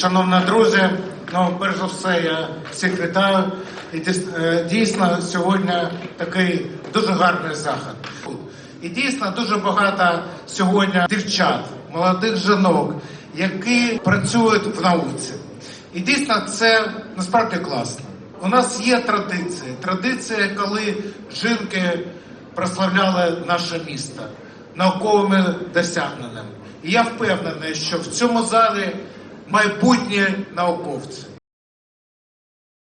Шановні друзі, ну перш за все, я всіх вітаю. І е, дійсно сьогодні такий дуже гарний захід. І дійсно дуже багато сьогодні дівчат, молодих жінок, які працюють в науці. І дійсно це насправді класно. У нас є традиції. Традиція, коли жінки прославляли наше місто науковими досягненнями. І я впевнений, що в цьому залі майбутні науковці.